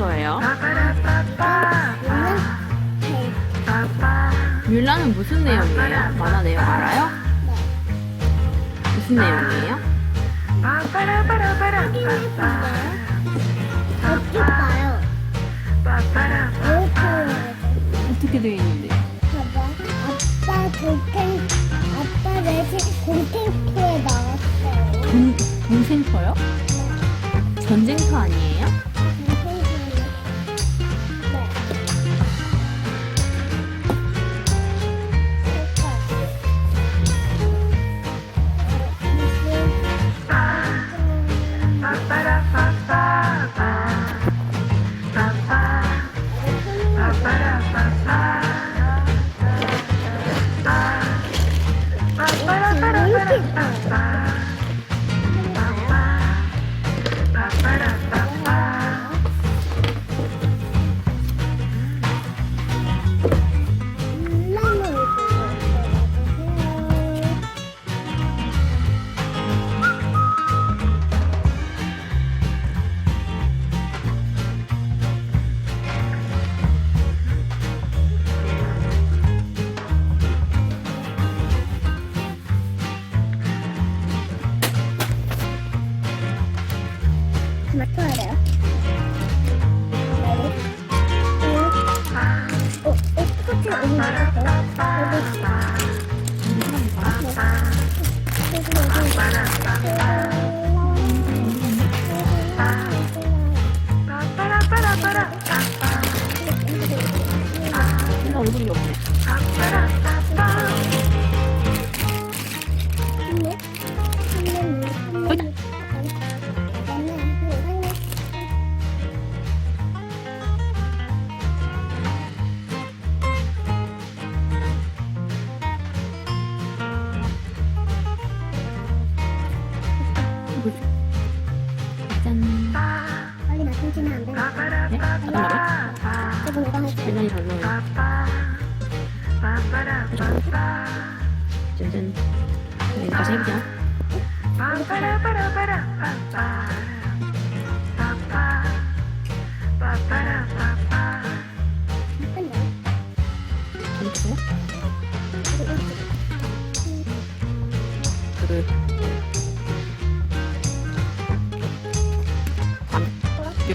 캐릭터예요? 뮬라는 무슨 내용이에요? 만화 내용 알아요? 무슨 내용이에요? 어디 봐요? 어떻게 되어 있는데? 봐봐. 아빠 돌탱, 아빠 내집 공탱크에 나왔어요. 돈, 돈센터요? 전쟁터 아니에요? 맡아야 돼요. 어, 어떻게 오는 거야? 뮬라 네? 잠깐만요. 조금 이거 할게요. 멜란이 잘 나와요. 짠짠. 네, 다시 해보자. 재밌어요? 그. 감. 귀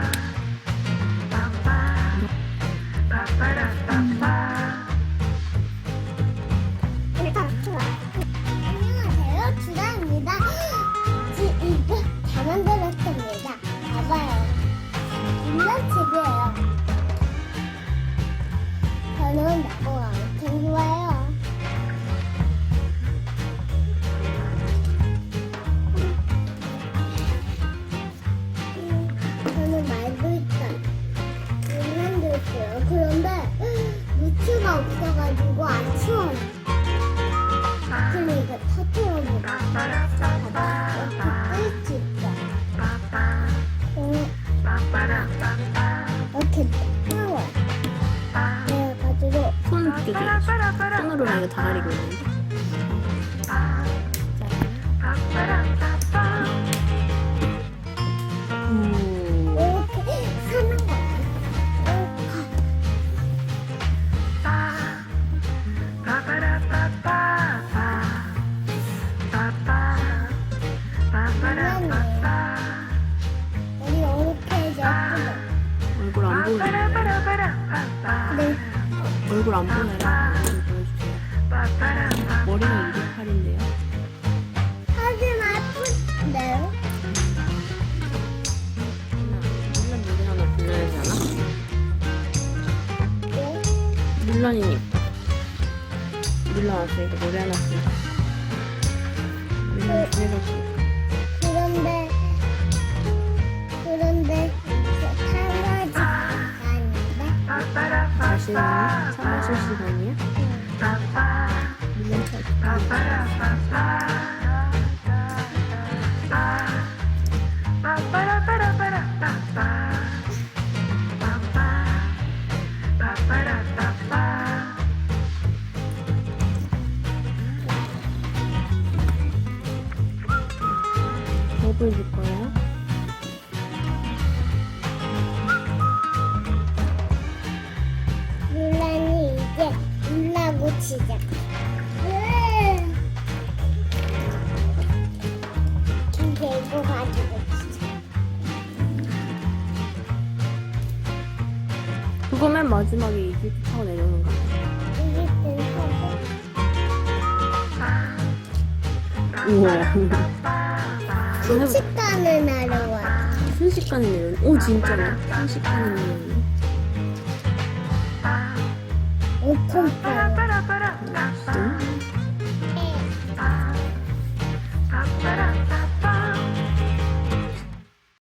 이렇게. 그래가지고 손 쪽에 손으로 나 이거 다 가리고 있는데. 얼굴 안 보여요. 좀 보여주세요. 머리가 208인데요. 하지만 예쁜데요? 물론 노래 하나 불러야 되나? 네. 물론이니까. 물론 왔으니까 노래 하나 불러. 물론 해봤으니까. 그런데 그런데 탈라지 아닌데? 자신은 맞출 시간이야? 아빠 빠빠라 빠빠 빠빠라 빠라빠라 뭐 보여줄 거야? 시작. 이제 이거 가지고 치자. 그거 맨 마지막에 이집트 타고 내려오는 거. 이게 뜬하고 우와. 식단을 하러 와. 순식간에 내려오네. 오, 진짜네. 순식간에. 엄청 빨라. para, para.